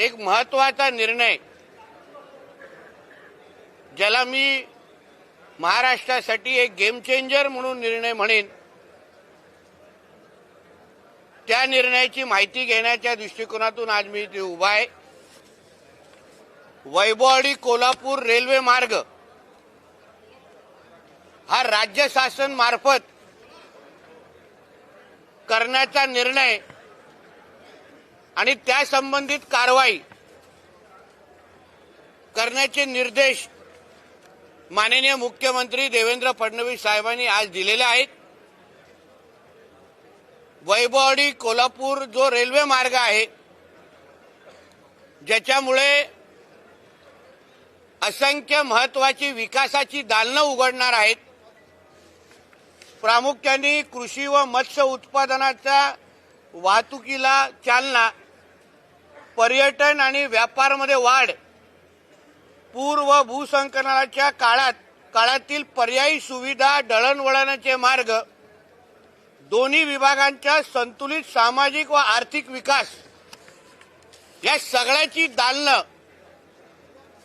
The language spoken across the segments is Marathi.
एक महत्त्वाचा निर्णय. ज्याला मी महाराष्ट्रासाठी एक गेम चेंजर म्हणून निर्णय म्हणेन. त्या निर्णयाची माहिती घेण्याच्या दृष्टिकोनातून आज मी इथे उभा आहे. वैभववाडी कोल्हापूर रेल्वे मार्ग. हा राज्य शासन मार्फत करण्याचा निर्णय आणि त्या संबंधित कारवाई करण्याचे निर्देश माननीय मुख्यमंत्री देवेंद्र फडणवीस साहेबांनी आज दिलेले आहेत. वैभवडी कोल्हापूर जो रेल्वे मार्ग आहे ज्याच्यामुळे असंख्य महत्वाची विकासाची दालनं उघडणार आहेत. प्रामुख्याने कृषी व मत्स्य उत्पादनाच्या वाहतुकीला चालना पर्यटन आणि व्यापारमध्ये वाढ. पूर व भूसंकलनाच्या काळात काळातील पर्यायी सुविधा दळणवळणाचे मार्ग दोन्ही विभागांच्या संतुलित सामाजिक व आर्थिक विकास या सगळ्याची दालनं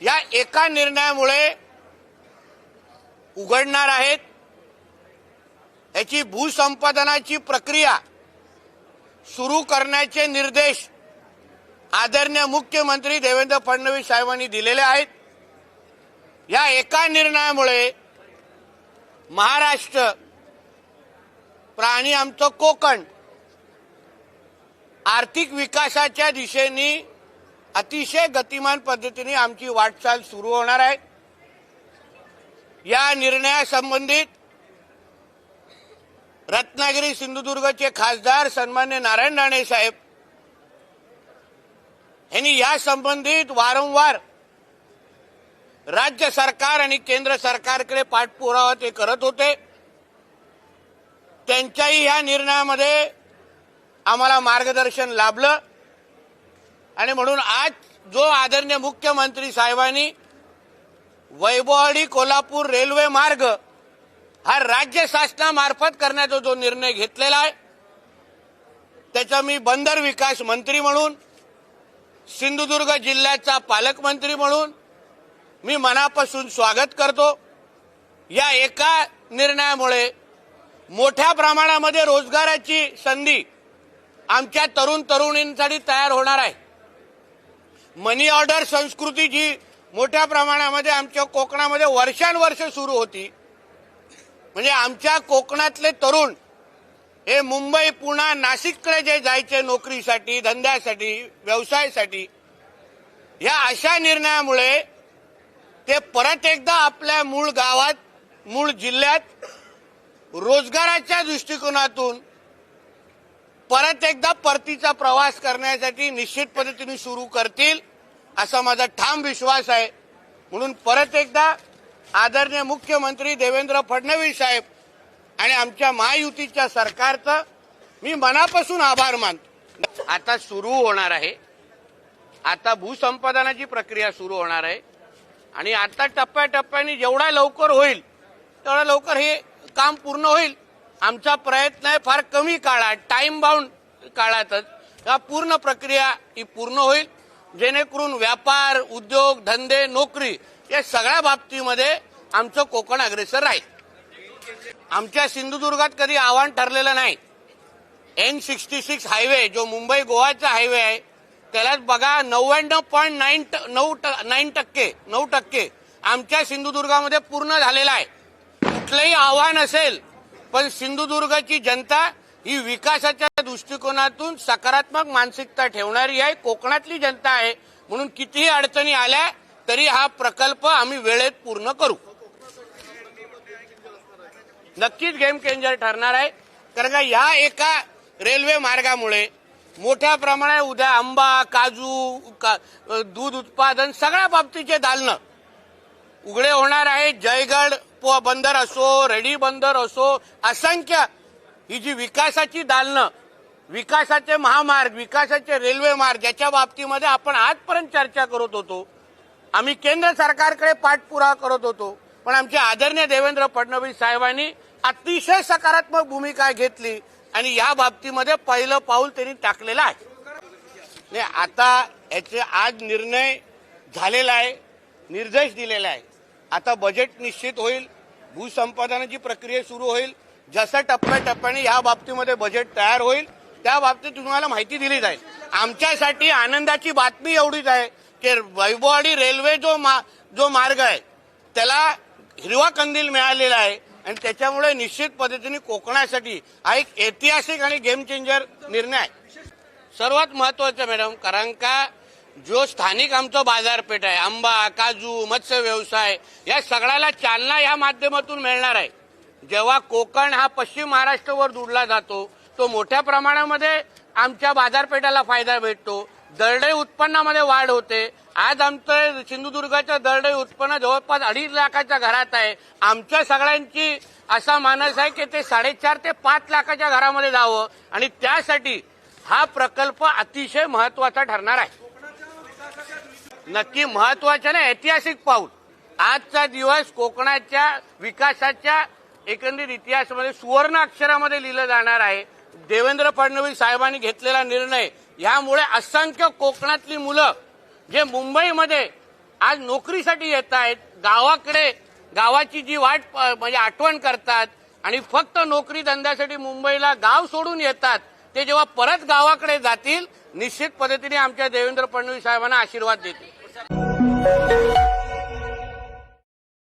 या एका निर्णयामुळे उघडणार आहेत. याची भूसंपादनाची प्रक्रिया सुरू करण्याचे निर्देश आदरणीय मुख्यमंत्री देवेंद्र फडणवीस साहेबांनी दिलेले आहेत. या एका निर्णयामुळे महाराष्ट्र प्राणी आमचं कोकण आर्थिक विकासाच्या दिशेने अतिशय गतिमान पद्धतीने आमची वाटचाल सुरू होणार आहे. या निर्णयासंबंधित रत्नागिरी सिंधुदुर्गचे खासदार सन्मान्य नारायण राणे साहेब. यांनी या संबंधित वारंवार राज्य सरकार आणि केंद्र सरकारकडे पाठपुरावा ते करत होते. त्यांच्याही ह्या निर्णयामध्ये आम्हाला मार्गदर्शन लाभलं. आणि म्हणून आज जो आदरणीय मुख्यमंत्री साहेबांनी वैभववाडी कोल्हापूर रेल्वे मार्ग हा राज्य शासनामार्फत करण्याचा जो निर्णय घेतलेला आहे त्याचा मी बंदर विकास मंत्री म्हणून सिंधुदुर्ग जिल्ह्याचा पालकमंत्री म्हणून मी मनापासून स्वागत करतो. या एका निर्णयामुळे मोठ्या प्रमाणामध्ये रोजगाराची संधी आमच्या तरुण तरुणींसाठी तयार होणार आहे. मनी ऑर्डर संस्कृती जी मोठ्या प्रमाणामध्ये आमच्या कोकणामध्ये वर्षानुवर्ष सुरू होती म्हणजे आमच्या कोकणातले तरुण हे मुंबई पुणा नाशिककडे जे जायचे नोकरीसाठी धंद्यासाठी व्यवसायासाठी या अशा निर्णयामुळे ते परत एकदा आपल्या मूळ गावात मूळ जिल्ह्यात रोजगाराच्या दृष्टिकोनातून परत एकदा परतीचा प्रवास करण्यासाठी निश्चित पद्धतीने सुरू करतील असा माझा ठाम विश्वास आहे. म्हणून परत एकदा आदरणीय मुख्यमंत्री देवेंद्र फडणवीस साहेब आणि आमच्या महायुतीच्या सरकारचं मी मनापासून आभार मानतो. आता सुरू होणार आहे. आता भूसंपादनाची प्रक्रिया सुरू होणार आहे. आणि आता टप्प्याटप्प्याने जेवढा लवकर होईल तेवढा लवकर हे काम पूर्ण होईल. आमचा प्रयत्न आहे फार कमी काळात टाइम बाउंड काळातच. या पूर्ण प्रक्रिया ही पूर्ण होईल. जेणेकरून व्यापार उद्योग धंदे नोकरी या सगळ्या बाबतीमध्ये आमचं कोकण अग्रेसर राहील. आमच्या सिंधुदुर्गात कधी आव्हान ठरलेलं नाही. एन सिक्स्टी सिक्स हायवे जो मुंबई गोवाचा हायवे आहे त्याला बघा नव्याण्णव पॉईंट नाईन नऊ नाईन टक्के नऊ टक्के आमच्या सिंधुदुर्गामध्ये पूर्ण झालेला आहे. कुठलंही आव्हान असेल पण सिंधुदुर्गाची जनता ही विकासाच्या दृष्टिकोनातून सकारात्मक मानसिकता ठेवणारी आहे कोकणातली जनता आहे म्हणून कितीही अडचणी आल्या तरी हा प्रकल्प आम्ही वेळेत पूर्ण करू. नक्कीच गेम चेंजर ठरणार आहे. कारण का या एका रेल्वे मार्गामुळे मोठ्या प्रमाणात उद्या आंबा काजू का, दूध उत्पादन सगळ्या बाबतीचे दालनं उघडे होणार आहे. जयगड प- बंदर असो रेडी बंदर असो असंख्य ही जी विकासाची दालनं विकासाचे महामार्ग विकासाचे रेल्वे मार्ग याच्या बाबतीमध्ये आपण आजपर्यंत चर्चा करत होतो. आम्ही केंद्र सरकारकडे पाठपुरावा करत होतो. पण आमचे आदरणीय देवेंद्र फडणवीस साहेबांनी अतिशय सकारात्मक भूमिका घेतली आणि या बाबतीमध्ये पहिलं पाऊल त्यांनी टाकलेलं आहे. नाही, आता याचे आज निर्णय झालेला आहे निर्देश दिलेला आहे. आता बजेट निश्चित होईल भूसंपादनाची प्रक्रिया सुरू होईल. जसं टप्प्याटप्प्याने या बाबतीमध्ये बजेट तयार होईल त्या बाबतीत तुम्हाला माहिती दिली जाईल. आमच्यासाठी आनंदाची बातमी एवढीच आहे. की वैभववाडी रेल्वे जो मा जो मार्ग आहे त्याला हिरवा कंदील मिळालेला आहे आणि त्याच्यामुळे निश्चित पद्धतीने कोकणासाठी हा एक ऐतिहासिक आणि गेम चेंजर निर्णय आहे. सर्वात महत्वाचं मॅडम कारण का जो स्थानिक आमचं बाजारपेठ आहे आंबा काजू मत्स्य व्यवसाय या सगळ्याला चालना या माध्यमातून मिळणार आहे. जेव्हा कोकण हा पश्चिम महाराष्ट्रावर जोडला जातो तो मोठ्या प्रमाणामध्ये आमच्या बाजारपेठाला फायदा भेटतो. दरडई उत्पन्नामध्ये वाढ होते. आज आमचं सिंधुदुर्गाचं दरडई उत्पन्न जवळपास अडीच लाखाच्या घरात आहे. आमच्या सगळ्यांची असा मानस आहे की ते साडेचार ते पाच लाखाच्या घरामध्ये जावं आणि त्यासाठी हा प्रकल्प अतिशय महत्त्वाचा ठरणार आहे. नक्की महत्वाचं ना ऐतिहासिक पाऊल. आजचा दिवस कोकणाच्या विकासाच्या एकंदरीत इतिहासामध्ये सुवर्ण अक्षरामध्ये लिहिलं जाणार आहे. देवेंद्र फडणवीस साहेबांनी घेतलेला निर्णय ह्यामुळे असंख्य कोकणातली मुलं जे मुंबईमध्ये आज नोकरीसाठी येत आहेत गावाकडे गावाची जी वाट म्हणजे आठवण करतात आणि फक्त नोकरी धंद्यासाठी मुंबईला गाव सोडून येतात ते जेव्हा परत गावाकडे जातील निश्चित पद्धतीने आमच्या देवेंद्र फडणवीस साहेबांना आशीर्वाद देतील.